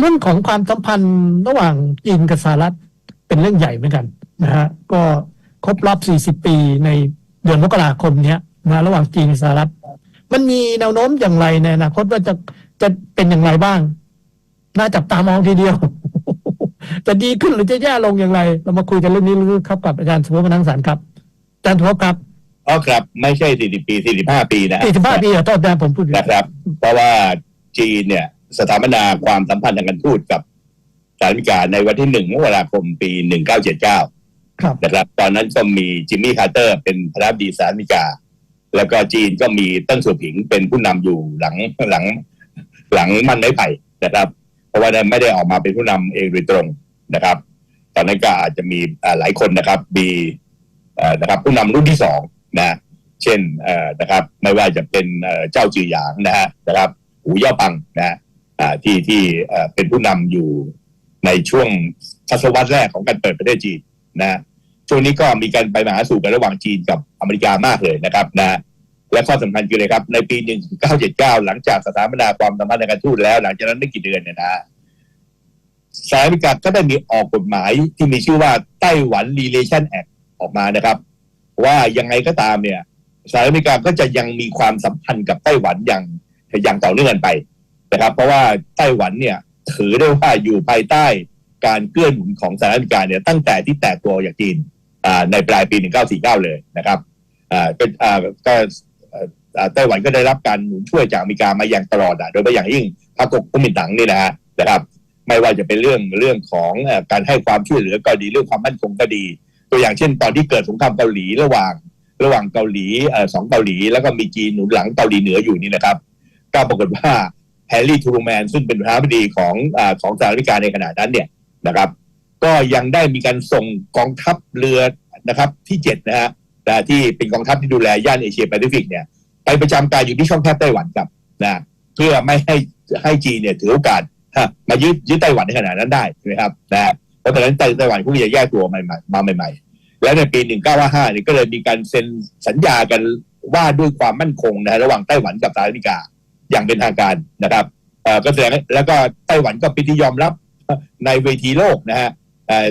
เรื่องของความสัมพันธ์ระหว่างจีนกับสหรัฐเป็นเรื่องใหญ่เหมือนกันนะฮะก็ครบรอบ 40 ปีในเดือนมกราคมเนี้ยนะระหว่างจีนกับสหรัฐ มันมีแนวโน้มอย่างไรในอนาคตว่าจะจะเป็นอย่างไรบ้าง น่าจับตามองทีเดียว จะดีขึ้นหรือจะแย่ลงอย่างไร เรามาคุยกันเรื่องนี้ลึกๆครับกับอาจารย์สุภพนังสารครับอาจารย์สุภพครับอ๋อครับ ไม่ใช่ 40 ปี 45 ปีนะ45 ปีขอโทษนะผมพูดผิดนะครับ เพราะว่าจีนเนี่ย สถาปนาความสัมพันธ์ทางการทูตกับสหรัฐอเมริกาในวันที่1มกราคมปี1979ครับนะครับ ตอนนั้นก็มีจิมมี่คาร์เตอร์เป็นประธานาธิบดีสหรัฐอเมริกา แล้วก็จีนก็มีเติ้งเสี่ยวผิงเป็นผู้นำอยู่หลังหลังหลังมันไม้ไผ่นะครับ เพราะว่าไม่ได้ออกมาเป็นผู้นำเองโดยตรงนะครับ ตอนนั้นก็อาจจะมีอ่าหลายคนนะครับมีเอ่อนะครับผู้นำรุ่นที่สองนะเช่นเอ่อนะครับ ไม่ว่าจะเป็นเอ่อเจ้าจือหยางนะฮะนะครับหูเย่าปังนะฮะอ่า ที่ที่เป็นผู้นำอยู่ในช่วงทศวรรษแรกของการเปิดประเทศจีนนะช่วงนี้ก็มีการไปมาหาสู่กันระหว่างจีนกับอเมริกามากเลยนะครับนะและข้อสำคัญคือเลยครับ ในปี 1979 หลังจากสถาปนาความสัมพันธ์ทางการทูตแล้ว หลังจากนั้นไม่กี่เดือนเนี่ยนะฮะสหรัฐอเมริกาก็ได้มีออกกฎหมายที่มีชื่อว่าไต้หวัน Relation Act ออกมานะครับ ว่ายังไงก็ตามเนี่ยสหรัฐอเมริกาก็จะยังมีความสัมพันธ์กับไต้หวันอย่างอย่างต่อเนื่องกันไป นะครับ เพราะว่าไต้หวันเนี่ยถือได้ว่าอยู่ภายใต้การเกื้อหนุนของสหรัฐอเมริกาเนี่ยตั้งแต่ที่แตกตัวจากจีนในปลายปี 1949 เลยนะครับอ่าก็อ่าก็ไต้หวันก็ได้รับการหนุนช่วยจากอเมริกามาอย่างตลอดอะโดยเฉพาะอย่างยิ่งพรรคก๊กมินตั๋งนี่นะฮะนะครับ ไม่ว่าจะเป็นเรื่องเรื่องของการให้ความช่วยเหลือก็ดีเรื่องความมั่นคงก็ดี ตัวอย่างเช่น ตอนที่เกิดสงครามเกาหลีระหว่าง ระหว่างเกาหลีอ่อสองเกาหลี แล้วก็มีจีนหนุนหลังเกาหลีเหนืออยู่นี่นะครับ ก็ปรากฏว่า แฮร์รี่ทูรูแมนซึ่งเป็นประธานาธิบดีของอของสหรัฐอเมริกาในขณะนั้นเนี่ยนะครับ ก็ยังได้มีการส่งกองทัพเรือนะครับที่เจ็ดนะฮะที่เป็นกองทัพที่ดูแลย่านเอเชียแปซิฟิกเนี่ยไปประจำการอยู่ที่ช่องแคบไต้หวันครับนะเพื่อไม่ให้ให้จีนเนี่ยถือโอกาสมายึดยึดไต้หวันในขณะนั้นได้ใช่ไหมครับนะเพราะตอนนั้นไต้หวันเขาจะแยกตัวใหม่ๆมาใหม่ ๆ และในปี 1955เนี่ยก็เลยมีการเซ็นสัญญากันว่าด้วยความมั่นคงนะฮะระหว่างไต้หวันกับสหรัฐอเมริกา อย่างเป็นทางการนะครับก็แสดงแล้วก็ไต้หวันก็เป็นที่ยอมรับในเวทีโลกนะฮะ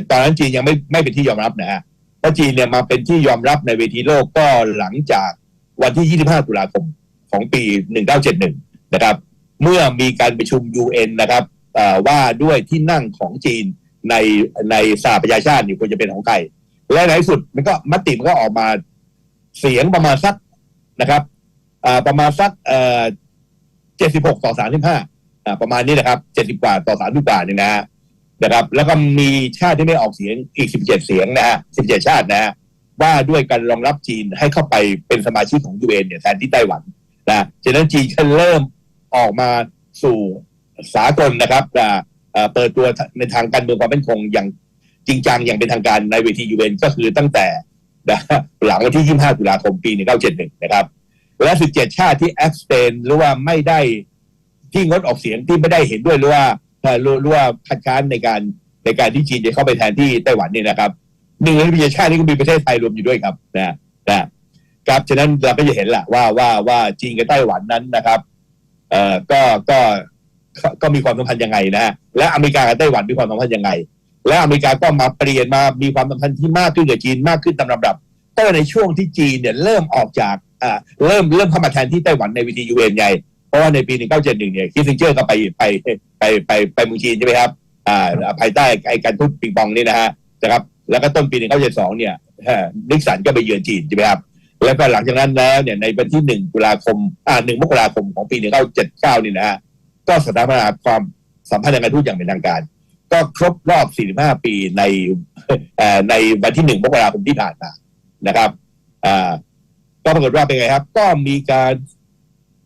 ตอนนั้นจีนยังไม่ไม่เป็นที่ยอมรับนะฮะเพราะจีนเนี่ยมาเป็นที่ยอมรับในเวทีโลกก็หลังจากวันที่ 25 ตุลาคมของปี 1971 นะครับ เมื่อมีการประชุม UN นะครับว่าด้วยที่นั่งของจีนในในสหประชาชาตินี่ควรจะเป็นของใครและในที่สุดมันก็มติมันก็ออกมาเสียงประมาณสักนะครับประมาณสัก เจ็ดสิบหกต่อสามสิบห้าประมาณนี้นะครับเจ็ดสิบกว่าต่อสามสิบกว่าเนี่ยนะนะครับ แล้วก็มีชาติที่ไม่ออกเสียงอีกสิบเจ็ดเสียงนะฮะสิบเจ็ดชาตินะฮะว่าด้วยการรองรับจีนให้เข้าไปเป็นสมาชิกของยูเอ็นเนี่ยแทนที่ไต้หวันนะฉะนั้นจีนก็เริ่มออกมาสู่สากลนะครับอ่าเปิดตัวในทางการเมืองความเป็นคงอย่างจริงจังอย่างเป็นทางการในเวทียูเอ็นก็คือตั้งแต่หลังวันที่ 25 ตุลาคมปี 1971 นะครับ และ17ชาติที่แอสเตนหรือว่าไม่ได้ที่งดออกเสียงที่ไม่ได้เห็นด้วยหรือว่าหรือว่าคัดค้านในการในการที่จีนจะเข้าไปแทนที่ไต้หวันเนี่ยนะครับหนึ่งใน17ชาตินี้ก็มีประเทศไทยรวมอยู่ด้วยครับนะนะครับฉะนั้นเราก็จะเห็นแหละว่าว่าว่าจีนกับไต้หวันนั้นนะครับเอ่อก็ก็ก็มีความสัมพันธ์ยังไงนะฮะและอเมริกากับไต้หวันมีความสัมพันธ์ยังไง และอเมริกาก็มาเปลี่ยนมามีความสัมพันธ์ที่มากขึ้นกับจีนมากขึ้นตามลำดับก็ในช่วงที่จีนเนี่ยเริ่มออกจาก เริ่มเริ่มเข้ามาแทนที่ไต้หวันในวิธียูเอ็นไงเพราะว่าในปี 1971 เนี่ยคิสซิงเจอร์ก็ไปไปไปไปไปเมืองจีนใช่ไหมครับอ่าภายใต้ไอ้การทูตปิงปองนี่นะฮะนะครับแล้วก็ต้นปี 1972 เนี่ยนิกสันก็ไปเยือนจีนใช่ไหมครับแล้วก็หลังจากนั้นแล้วเนี่ยในวันที่ 1 ตุลาคมอ่า1มกราคมของปี 1979 นี่นะฮะก็สถาปนาความสัมพันธ์ทางการทูตอย่างเป็นทางการ ก็ครบรอบ 45 ปีในอ่อในวันที่ 1 มกราคมที่ผ่านมานะครับอ่า ก็ปรากฏว่าเป็นไงครับ ก็มีการ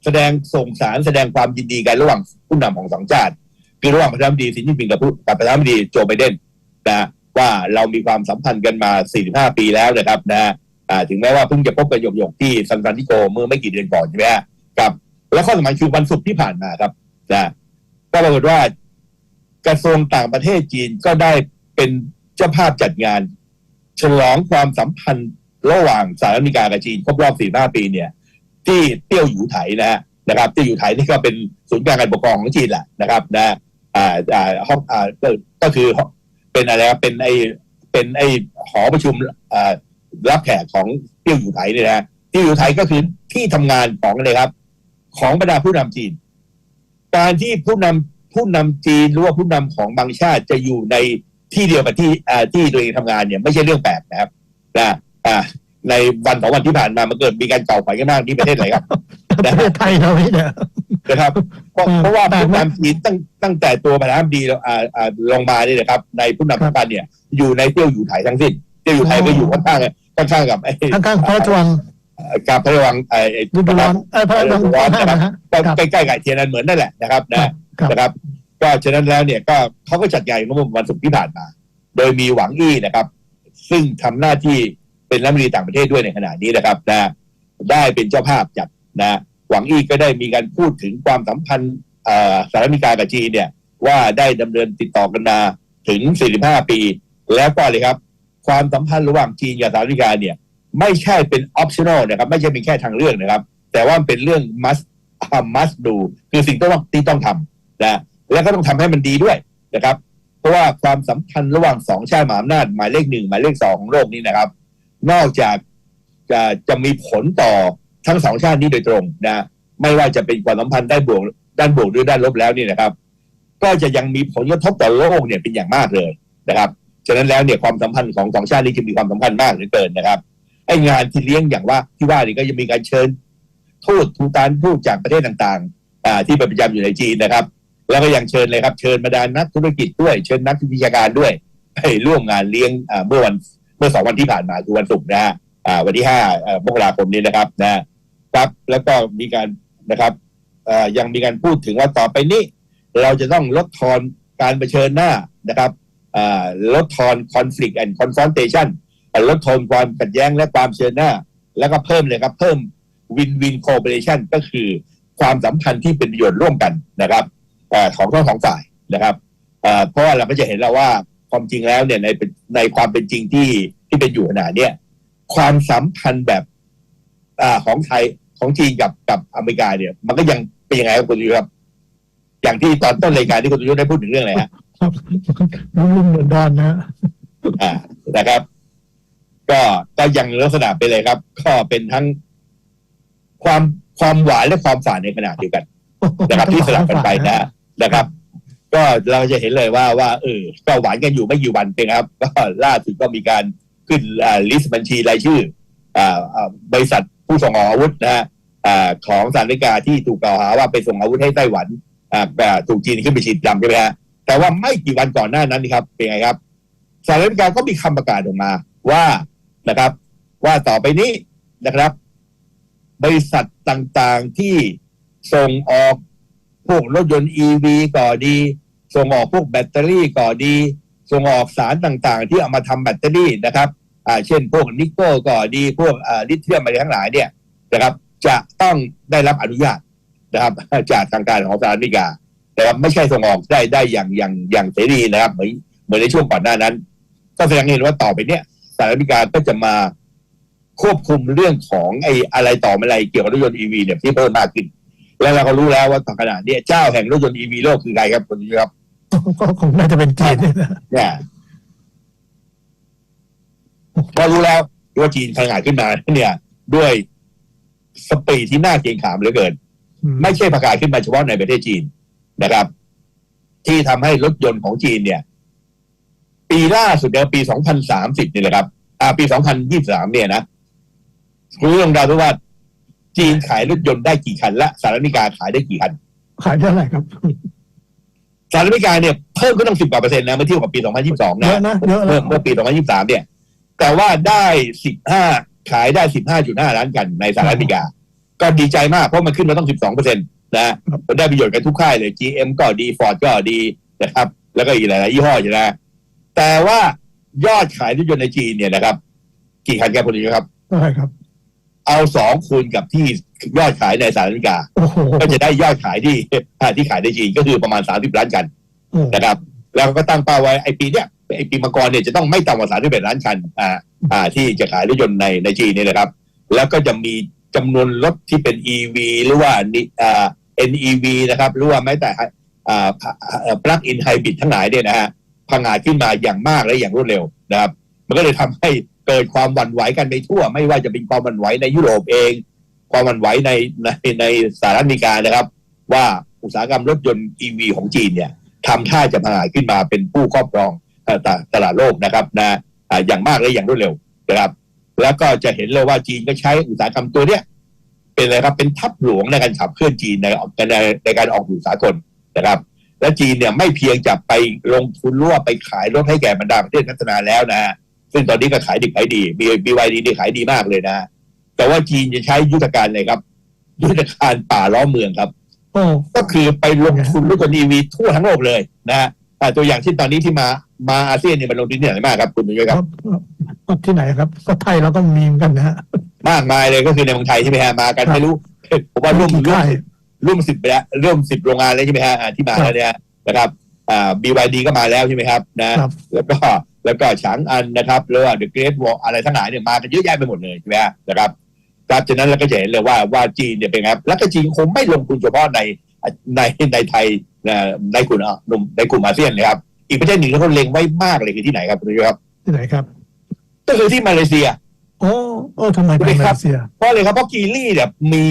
แสดงส่งสารแสดงความยินดีกันระหว่างผู้นำของสองชาติคือระหว่างประธานาธิบดีสีจิ้นผิงกับผู้กับประธานาธิบดีโจไบเดนนะว่าเรามีความสัมพันธ์กันมา 45 ปีแล้วนะครับนะถึงแม้ว่าเพิ่งจะพบกันหยกๆที่ซานฟรานซิโกเมื่อไม่กี่เดือนก่อนใช่ไหมฮะกับ และข้อสำคัญคือวันศุกร์ที่ผ่านมาครับนะก็ปรากฏว่ากระทรวงต่างประเทศจีนก็ได้เป็นเจ้าภาพจัดงาน ฉลองความสัมพันธ์ ระหว่างสหรัฐอเมริกากับจีนครบรอบ45ปีเนี่ย ที่เตี้ยวหยูไถนะฮะนะครับเตี้ยวหยูไถนี่ก็เป็นศูนย์กลางการปกครองของจีนแหละนะครับนะอ่าอ่าห้องอ่าก็คือเป็นอะไรครับเป็นไอเป็นไอหอประชุมอ่ารับแขกของเตี้ยวอยู่ไทยเนี่ยนะเตี้ยวอยู่ไทยก็คือที่ทำงานของอะไรครับ ของบรรดาผู้นำจีน การที่ผู้นำผู้นำจีนหรือว่าผู้นำของบางชาติจะอยู่ในที่เดียวกับที่ที่ตัวเองทำงานเนี่ยไม่ใช่เรื่องแปลกนะครับนะ อ่า ในวันสองวันที่ผ่านมามันเกิดมีการเก่าขวัญกันมากที่ประเทศไหนครับประเทศไทยเราเนี่ยนะครับเพราะอืมเพราะว่าแปลกผู้ไหมนำจีนตั้งตั้งแต่ตัวประธานาธิบดีอ่าอ่าลงมาเนี่ยนะครับ ในผู้นำครัสำบคัญเนี่ย อยู่ในเตี้ยวอยู่ไทยทั้งสิ้นเตี้ยวอยู่ไทยอ๋อก็อยู่ข้างๆข้างๆกับไอ้ข้างๆพระราชวังกับพระราชวังไอ้ไอ้ฤดูร้อนเอ้ยพระราชวังฤดูร้อนข้างๆนะฮะก็ครับใกล้ๆกับเทียนนันเหมือนนั่นแหละนะครับนะครับนะครับก็ฉะนั้นแล้วเนี่ยก็เขาก็จัดงานเมื่อวันศุกร์ที่ผ่านมา โดยมีหวังอี้นะครับ ซึ่งทำหน้าที่ เป็นรัฐมนตรีต่างประเทศด้วยในขณะนี้นะครับนะได้เป็นเจ้าภาพจัดนะหวังอี้ก็ได้มีการพูดถึงความสัมพันธ์สหรัฐอเมริกากับจีนเนี่ยว่าได้ดำเนินติดต่อกันมาถึง 45 ปี แล้วก็เลยครับ ความสัมพันธ์ระหว่างจีนกับสหรัฐอเมริกาเนี่ยไม่ใช่เป็น optional นะครับ ไม่ใช่เป็นแค่ทางเลือกนะครับ แต่ว่าเป็นเรื่อง must must do คือสิ่งที่ต้องที่ต้องทำนะแล้วก็ต้องทำให้มันดีด้วยนะครับ เพราะว่าความสัมพันธ์ระหว่างสองชาติมหาอำนาจหมายเลขหนึ่งหมายเลขสองของโลกนี้นะครับ นอกจากจะจะมีผลต่อทั้งสองชาตินี้โดยตรงนะ ไม่ว่าจะเป็นความสัมพันธ์ด้านบวกด้านบวกหรือด้านลบแล้วนี่นะครับ ก็จะยังมีผลกระทบต่อโลกเนี่ยเป็นอย่างมากเลยนะครับฉะนั้นแล้วเนี่ยความสัมพันธ์ของสองชาตินี้จะมีความสำคัญมากเหลือเกินนะครับไอ้งานที่เลี้ยงอย่างว่าที่ว่านี่ก็จะมีการเชิญทูตทูตานทูตจากประเทศต่างๆที่ไปประจำอยู่ในจีนนะครับ แล้วก็ยังเชิญเลยครับ เชิญบรรดานักธุรกิจด้วย เชิญนักวิชาการด้วยให้ร่วมงานเลี้ยงเมื่อวัน มื่อสองวันที่ผ่านมาคือวันศุกร์นะฮะวันที่ห้ามกราคมนี้นะครับนะครับ แล้วก็มีการนะครับยังมีการพูดถึงว่าต่อไปนี้ เราจะต้องลดทอนการเผชิญหน้านะครับลดทอน conflict and confrontation ลดทอนความขัดแย้งและความเผชิญหน้า แล้วก็เพิ่มเลยครับ เพิ่ม win win cooperation ก็คือความสัมพันธ์ที่เป็นประโยชน์ร่วมกันนะครับอของทั้งสองฝ่ายนะครับเอ่อเพราะว่าเราก็จะเห็นแล้วว่า ความจริงแล้วเนี่ยในในความเป็นจริงที่ที่เป็นอยู่ขณะเนี้ยความสัมพันธ์แบบอ่าของไทยของจีนกับกับอเมริกาเนี่ย มันก็ยังเป็นยังไงครับคุณยุทธครับ อย่างที่ตอนต้นรายการที่คุณยุทธได้พูดถึงเรื่องอะไรฮะครับรุ่มเหมือนดอนนะฮะอ่านะครับ ก็ก็ยังลักษณะไปเลยครับ ก็เป็นทั้งความความหวานและความฝาดในขณะเดียวกัน นะครับที่สลับกันไปนะนะครับ ก็เราจะเห็นเลยว่าว่าเออก็หวานกันอยู่ไม่กี่วันเองครับก็ล่าสุดก็มีการขึ้นลิสต์บัญชีรายชื่ออ่าอ่าบริษัทผู้ส่งออกอาวุธนะฮะของสหรัฐอเมริกาที่ถูกกล่าวหาว่าไปส่งอาวุธให้ไต้หวันถูกจีนขึ้นไปฉีดดำใช่ไหมฮะแต่ว่าไม่กี่วันก่อนหน้านั้นนี่ครับเป็นไงครับสหรัฐอเมริกาก็มีคำประกาศออกมาว่านะครับ ว่าต่อไปนี้นะครับ บริษัทต่างๆที่ส่งออกพวกรถยนต์ EV ก่อดี ส่งออกพวกแบตเตอรี่ก่อดี ส่งออกสารต่างๆ ที่เอามาทำแบตเตอรี่นะครับอ่าเช่นพวกนิกเกิลก่อดีพวกอ่าลิเธียมอะไรทั้งหลายเนี่ยนะครับจะต้องได้รับอนุญาตนะครับจากทางการของสหรัฐอเมริกาแต่ว่าไม่ใช่ส่งออกได้ได้อย่างอย่างอย่างเสรีนะครับเหมือนเหมือนในช่วงก่อนหน้านั้น ก็แสดงให้เห็นว่าต่อไปเนี่ยสหรัฐอเมริกาก็จะมาควบคุมเรื่องของไอ้อะไรต่ออะไรเกี่ยวกับรถยนต์ EV เนี่ยที่เพิ่มมากขึ้น แล้วเราก็รู้แล้วว่าต่อขนาดนี้เจ้าแห่งรถยนต์ EV โลกคือใครครับคุณครับ ก็คงน่าจะเป็นจีนเนี่ยนะเนี่ยพอรู้แล้วว่าจีนพังงาดขึ้นมาเนี่ย ด้วยสปีดที่น่าเกรงขามเหลือเกินอืมไม่ใช่ประกาศขึ้นมาเฉพาะในประเทศจีนนะครับ ที่ทำให้รถยนต์ของจีนเนี่ย ปีล่าสุดเนี่ยปี 2030 นี่แหละครับ อ่า ปี 2023 เนี่ยนะคุณผู้ชมเดาดูว่าจีนขายรถยนต์ได้กี่คันและสหรัฐอเมริกาขายได้กี่คัน ขายเท่าไหร่ครับ สหรัฐอเมริกาเนี่ยเพิ่มขึ้นตั้งสิบกว่าเปอร์เซ็นต์นะเมื่อเทียบกับปี 2022เยนะอะนะเยอะเมื่แล้อวเมื่อปี 2023 เนี่ย แต่ว่าได้ 15 ขายได้ 15.5 ล้านกันในสหรัฐอเมริกา ก็ดีใจมากเพราะมันขึ้นมาต้อง 12เปอร์เซ็นต์นะมันได้ประโยชน์กันทุกค่ายเลย GM ก็ดี Ford ก็ดีนะครับ แล้วก็อีกหลายๆยี่ห้อใช่ไหมแต่ว่ายอดขายรถยนต์ในจีนเนี่ยนะครับ กี่คันแกพอดีครับเท่าไหร่ครับ เอาสองคูณกับที่ ยอดขายในสหรัฐอเมริกาโอ้โหก็จะได้ยอดขายที่ที่ขายในจีนก็คือประมาณ 30 ล้านกันโอ้นะครับ แล้วก็ตั้งเป้าไว้ไอ้ปีเนี้ยไอ้ปีมังกรเนี่ยจะต้องไม่ต่ำกว่า31ล้านคันอ่าอ่าที่จะขายรถยนต์ในในจีนเนี่ยนะครับ แล้วก็จะมีจำนวนรถที่เป็น EV หรือว่านิอ่า NEV นะครับหรือว่าแม้แต่อ่าปลั๊กอินไฮบริดทั้งหลายเนี่ยนะฮะพังอาจขึ้นมาอย่างมากและอย่างรวดเร็วนะครับ มันก็เลยทำให้เกิดความหวั่นไหวกันไปทั่ว ไม่ว่าจะเป็นความหวั่นไหวในยุโรปเอง ความหวั่นไหวในในในสหรัฐอเมริกานะครับ ว่าอุตสาหกรรมรถยนต์ EV ของจีนเนี่ยทำท่าจะพังอาขึ้นมาเป็นผู้ครอบครองตลาดตลาดโลกนะครับนะอย่างมากและอย่างรวดเร็วนะครับ แล้วก็จะเห็นเลยว่าจีนก็ใช้อุตสาหกรรมตัวเนี้ยเป็นอะไรครับเป็นทัพหลวงในการขับเคลื่อนจีนในในในการออกสู่สากลนะครับ และจีนเนี่ยไม่เพียงจะไปลงทุนรั่วไปขายรถให้แก่บรรดาประเทศพัฒนาแล้วนะซึ่งตอนนี้ก็ขายดิบขายดีบีบีวดีนี่ขายดีมากเลยนะ แต่ว่าจีนจะใช้ยุทธการอะไรครับ ยุทธการป่าล้อมเมืองครับโอ้ก็คือไปลงทุนรถยนต์ EV ทั่วทั้งโลกเลยนะฮะอ่าตัวอย่างที่ตอนนี้ที่มามาอาเซียนเนี่ยมันลงทุนที่ไหนมากครับ คุณผู้ชมคครัรับบที่ไหนครับ ก็ไทยเราก็มีเหมือนกันนะฮะมากมายเลยก็คือในเมืองไทยใช่ไหมฮะมากันครับไม่รู้ผมว่าร่วมร่วมใช่ร่วมสิบไปแล้วร่วมสิบโรงงานเลยใช่ไหมฮะอ่าที่มาแล้วเนี่ยนะครับอ่า BYD ก็มาแล้วใช่ไหมครับนะครับแล้วก็แล้วก็ฉางอันนะครับหรือว่าเดอะเกรทวอลอะไรทั้งหลายเนี่ยมากันเยอะแยะไปหมดเลยใช่ไหมฮะนะครับ ครับฉะนั้นเราก็จะเห็นเลยว่าว่าจีนเนี่ยเป็นไงครับแล้วก็จีนคงไม่ลงทุนเฉพาะในในในไทยนะในกลุ่มอะในกลุ่มอาเซียนเลยครับ อีกประเทศหนึ่งที่เขาเล็งไว้มากเลยคือที่ไหนครับคุณผู้ชมครับ ที่ไหนครับ ก็คือที่มาเลเซีย โอ้โอ้ทำไมไปสวัสดีมาครัเลบเซียเพราะอะไรครับเพราะกีรี่เนี่ยมี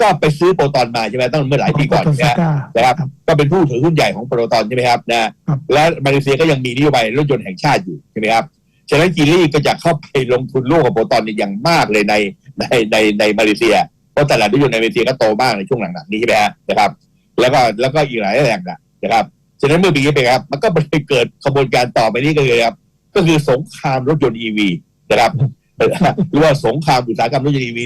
ก็ไปซื้อโปรตอนมาใช่ไหมตั้งเมื่อหลายปีก่อนโตใช่ไหซามก้านะครับครับ ก็เป็นผู้ถือหุ้นใหญ่ของโปรตอนใช่ไหมครับนะครับและมาเลเซียก็ยังมีนโยบายรถยนต์แห่งชาติอยู่ใช่ไหมครับ ฉะนั้นกีรี่ก็จะเข้าไปลงทุนร่วมกับโปรตอนเนี่ยอย่างมากเลยในในในในมาเลเซีย เพราะตลาดรถยนต์ในมาเลเซียก็โตมากในช่วงหลังๆนี้ใช่ไหมฮะนะครับ แล้วก็แล้วก็อีกหลายแหล่งนะนะครับฉะนั้นเมื่อปีนี้เป็นครับ มันก็ไปเกิดขบวนการต่อไปนี้ก็เลยครับ ก็คือสงครามรถยนต์ EV นะครับหรือว่าสงครามอุตสาหกรรมรถยนต์ EV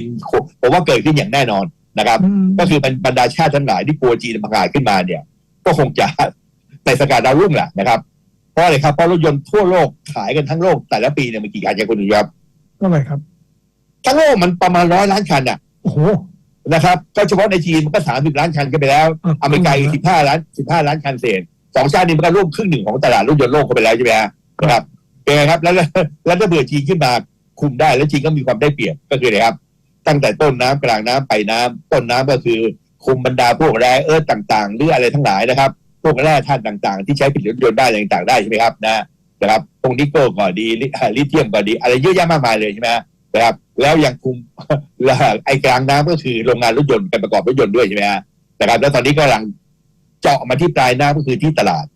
ผมว่าเกิดขึ้นอย่างแน่นอนนะครับอืมก็คือบรรดาชาติทั้งหลายที่กลัวจีนประกาศขึ้นมาเนี่ย ก็คงจะในสกัดดาวรุ่งแหละนะครับ เพราะอะไรครับ เพราะรถยนต์ทั่วโลกขายกันทั้งโลก แต่ละปีเนี่ยมันกี่คันครับคุณดูครับเท่าไหร่ครับ ทั้งโลกมันประมาณร้อยล้านคันอะโอ้โหนะครับ ก็เฉพาะในจีนมันก็สามสิบล้านคันกันไปแล้ว อเมริกาอีกสิบห้าล้านสิบห้าล้านคันเศษสองชาตินี้มันก็ร่วมครึ่งหนึ่งของตลาดรถยนต์โลกเข้าไปแล้วใช่ไหมฮะนะครับเป็นไงครับแล้วแล้วแล้วถ้าเบื่อจีนขึ้นมาคุมได้แล้วจีนก็มีความได้เปรียบก็คืออะไรครับ ตั้งแต่ต้นน้ำกลางน้ำไปน้ำต้นน้ำก็คือคุมบรรดาพวกแร่เอิร์ธต่าง ๆ หรืออะไรทั้งหลายนะครับ พวกแร่ธาตุต่างๆ ที่ใช้ผลิตรถยนต์ได้ต่างๆได้ใช่ไหมครับนะนะครับพวกนิกเกิลก็ดีลิเทียมก็ดี อะไรเยอะแยะมากมายเลยใช่ไหมฮะนะครับ แล้วยังคุมไอ้กลางน้ำก็คือโรงงานรถยนต์การประกอบรถยนต์ด้วยใช่ไหมฮะนะครับ แล้วตอนนี้กำลังเจาะมาที่ปลายน้ำก็คือที่ตลาด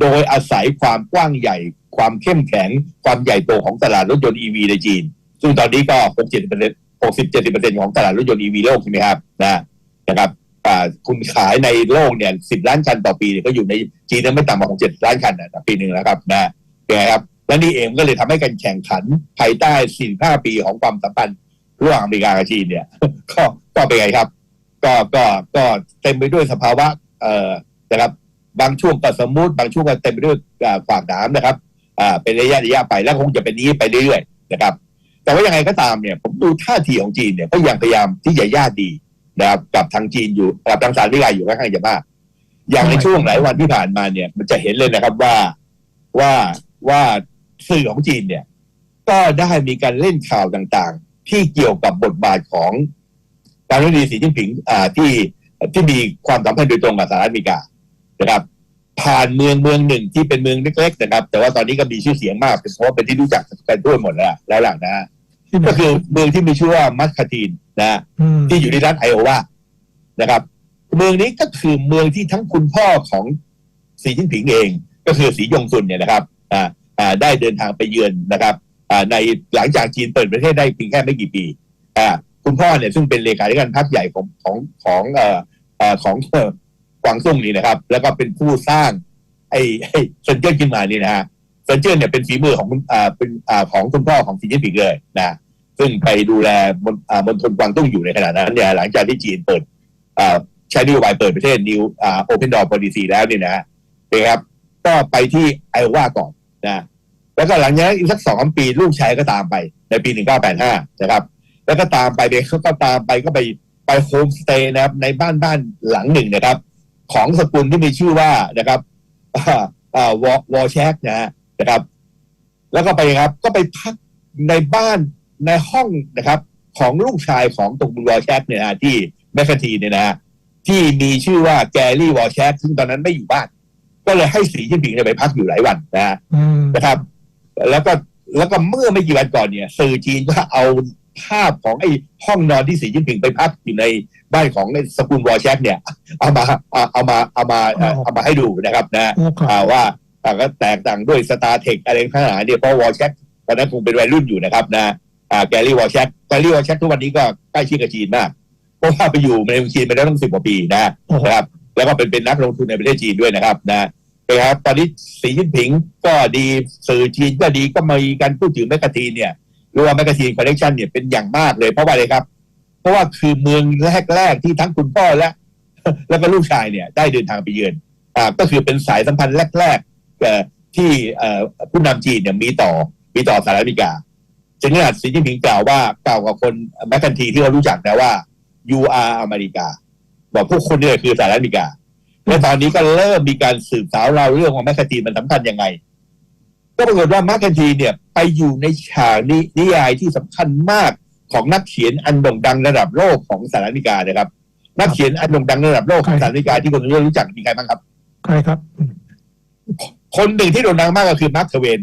โดยอาศัยความกว้างใหญ่ ความเข้มแข็ง ความใหญ่โตของตลาดรถยนต์ EV ในจีน ซึ่งตอนนี้ก็60เปอร์เซ็นต์60 70เปอร์เซ็นต์ของตลาดรถยนต์ EV โลกใช่ไหมครับนะนะครับ คุณขายในโลกเนี่ย10ล้านคันต่อปีก็อยู่ในจีนนั้นไม่ต่ำกว่า67ล้านคันต่อปีหนึ่งนะครับนะเป็นไงครับและนี่เองก็เลยทำให้การแข่งขันภายใต้45ปีของความสัมพันธ์ระหว่างอเมริกากับจีนเนี่ย ก็ก็เป็นไงครับ ก็ก็ก็เต็มไปด้วยสภาวะ เอ่อนะครับ บางช่วงก็สมูทบางช่วงก็เต็มไปด้วยอ่าขวากน้ำนะครับ อ่า เป็นระยะระยะไปแล้วคงจะเป็นนี้ไปเรื่อยๆนะครับ แต่ว่ายังไงก็ตามเนี่ย ผมดูท่าทีของจีนเนี่ยก็ยังพยายามที่จะญาติดี นะครับกับทางจีนอยู่กับทางสหรัฐอเมริกาอยู่ค่อนข้างจะมากอย่างในช่วงหลายวันที่ผ่านมาเนี่ย มันจะเห็นเลยนะครับว่าว่าว่าสื่อของจีนเนี่ย ก็ได้มีการเล่นข่าวต่างๆ ที่เกี่ยวกับบทบาทของการรัฐมนตรีสีจิ้นผิงอ่าที่ที่มีความสัมพันธ์โดยตรงกับสหรัฐอเมริกานะครับ ผ่านเมืองเมืองหนึ่งที่เป็นเมืองเล็กๆนะครับ แต่ว่าตอนนี้ก็มีชื่อเสียงมากเพราะเป็นที่รู้จักกันทั่วหมดแล้วแล้วหลังนะฮะ ก็คือเมืองที่มีชื่อว่ามัสคาทีนนะฮะมที่อยู่ในรัฐไอโอวานะครับ เมืองนี้ก็คือเมืองที่ทั้งคุณพ่อของสีจิ้นผิงเอง ก็คือสียงซุนเนี่ยนะครับอ่าอ่าได้เดินทางไปเยือนนะครับอ่าในหลังจากจีนเปิดประเทศได้เพียงแค่ไม่กี่ปีอ่าคุณพ่อเนี่ยซึ่งเป็นเลขาธิการพรรคใหญ่ของของของเอ่อเอ่อของเอ่อกวางตุ้งนี่นะครับ แล้วก็เป็นผู้สร้าง ไอ้ไอ้เซนเจิ้นขึ้นมานี่นะฮะเซ นเจิ้นเนี่ยเป็นฝีมือของอ่าเป็นอ่าของคุณพ่อของสีจิ้นผิงเลยนะซึ่งไปดูแลมณอ่ามณฑลกวางตุ้งอยู่ในขณะนั้นเนี่ยหลังจากที่จีนเปิดอ่าใช้นโยบายเปิดประเทศ New อ่า Open Door Policy แล้วเนี่ยนะฮะครับก็ไปที่ไอโอวาก่อนนะแล้วก็หลังจากนั้นอีกสักสองปีลูกชายก็ตามไปในปี1985นะครับ แล้วก็ตามไปเด็กเขาก็ตามไปก็ไปไปโฮมสเตย์นะครับ ในบ้านบ้านหลังหนึ่งนะครับ ของสกุลที่มีชื่อว่านะครับอ่าอ่าวอวอแชกนะฮะ นะครับ แล้วก็ไปครับ ก็ไปพักในบ้านในห้องนะครับ ของลูกชายของตรงวอแชกเนี่ยนะที่แมคคาทีเนี่ยนะฮะที่มีชื่อว่าแกรี่วอลแชกซึ่งตอนนั้นไม่อยู่บ้าน ก็เลยให้สีจิ้นผิงเนี่ยไปพักอยู่หลายวันนะฮะอืมนะครับ แล้วก็แล้วก็เมื่อไม่กี่วันก่อนเนี่ย สื่อจีนก็เอาภาพของไอ้ห้องนอนที่สีจิ้นผิงไปพักอยู่ในบ้านของไอ้สกุลวอลแชกเนี่ย เอามาเอาเอามาเอามาเอ่อเอามาให้ดูนะครับนะโอ้ครับอ่า ว่าอ่าก็แตกต่างด้วยสตาร์เทคอะไรทั้งหลายเนี่ยเพราะวอลแชกตอนนั้นคงเป็นวัยรุ่นอยู่นะครับนะอ่าแกรี่วอลแชกแกรี่วอลแชกทุกวันนี้ก็ใกล้ชิดกับจีนมากเพราะว่าไปอยู่ในจีนมาแล้วตั้งสิบกว่าปีนะนะครับ แล้วก็เป็นเป็นนักลงทุนในประเทศจีนด้วยนะครับนะนะครับตอนนี้สีจิ้นผิงก็ดีสื่อจีนก็ดีก็มีการพูดถึงแมกกาทีนเนี่ยหรือว่าแมกกาทีนคอนเนคชันเนี่ยเป็นอย่างมากเลยเพราะว่าอะไรครับ เพราะว่าคือเมืองแรกๆที่ทั้งคุณพ่อและ แล้วก็ลูกชายเนี่ยได้เดินทางไปเยือนอ่าก็คือเป็นสายสัมพันธ์แรกๆเอ่อ ที่เอ่ผู้นำจีนเนี่ยมีต่อมีต่อสหรัฐอเมริกาจึงขนาดสีจิ้นผิงกล่าวว่ากล่าวกับคนแมกกาทีที่เขารู้จักนะว่า you are อเมริกา บอกพวกคุณเนี่ยคือสหรัฐอเมริกาและตอนนี้ก็เริ่มมีการสืบสาวเราเรื่องของแมคคาทีมันสำคัญยังไง ก็ปรากฏว่าแมคคาทีเนี่ยไปอยู่ในฉากนินยายที่สำคัญมากของนักเขียนอันโด่งดังระดับโลกของสหรัฐอเมริกานะครับ นักเขียนอันโด่งดังระดับโลกของสหรัฐอเมริกาที่คนรู้จักมีใครบ้างครับ ใครครับ คนหนึ่งที่โด่งดังมากก็คือมาร์คเทเวน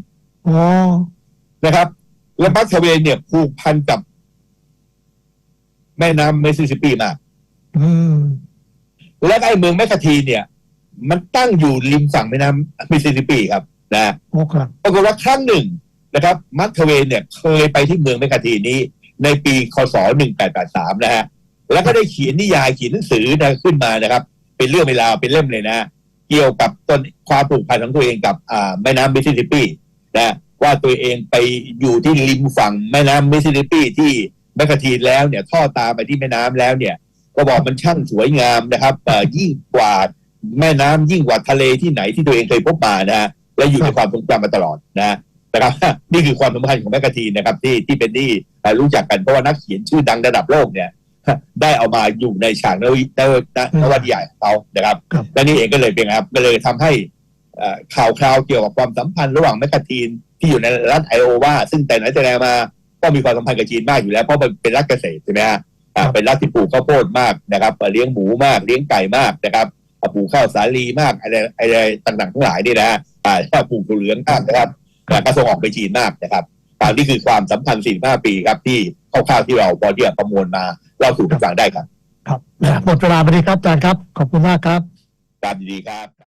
อ๋อนะครับ และมาร์คเทเวนเนี่ยผูกพันกับแม่น้ำเมสซิสซิปปีมากอืมและไอ้เมืองแมคคาทีนเนี่ย มันตั้งอยู่ริมฝั่งแม่น้ำมิสซิสซิปปีครับ นะโอ้ครับปรากฏว่าครั้งหนึ่งนะครับมาร์คเทเวนเนี่ย เคยไปที่เมืองแมคคาทีนนี้ ในปีคศ 1883 นะฮะแล้วก็ได้เขียนนิยายเขียนหนังสือนะขึ้นมานะครับ เป็นเรื่องเวลาวเป็นเล่มเลยนะ เกี่ยวกับต้นความผูกพันของตัวเองกับแม่น้ำมิสซิสซิปปีนะว่าตัวเองไปอยู่ที่ริมฝั่งแม่น้ำมิสซิสซิปปีที่แมคคาทีนแล้วเนี่ยท่อตาไปที่แม่น้ำแล้วเนี่ย ก็บอกมันช่างสวยงามนะครับยิ่งกว่าแม่น้ำยิ่งกว่าทะเลที่ไหนที่ตัวเองเคยพบมานะฮะและอยู่ในความทรงจำมาตลอดนะนะครับนี่คือความสำคัญของแมกกาทีนนะครับที่ที่เป็นที่รู้จักกันเพราะว่านักเขียนชื่อดังระดับโลกเนี่ย ได้เอามาอยู่ในฉากนวนินวนวนิยายของเขานะครับครับและนี่เองก็เลยเป็นไงครับ ก็เลยทำให้เอ่อข่าวคราวเกี่ยวกับความสัมพันธ์ระหว่างแมกกาทีนที่อยู่ในรัฐไอโอวาซึ่งแต่ไหนแต่ไรมาก็มีความสัมพันธ์กับจีนมากอยู่แล้ว เพราะมันเป็นรัฐเกษตรใช่ไหมฮะอ่าเป็นรัฐที่ปลูกข้าวโพดมากนะครับเอ่อเลี้ยงหมูมากเลี้ยงไก่มากนะครับอ่าปลูกข้าวสาลีมากอะไรอะไรต่างๆทั้งหลายนี่นะฮะอ่าถ้าปลูกถั่วเหลืองมากนะครับอ่าก็ส่งออกไปจีนมากนะครับอ่านี่คือความสัมพันธ์45ปีครับที่คร่าวๆที่เราพอที่จะประมวลมา เล่าสู่กันฟังได้ครับ ครับหมดเวลาไปดีครับอาจารย์ครับ ขอบคุณมากครับ ตามดีๆครับ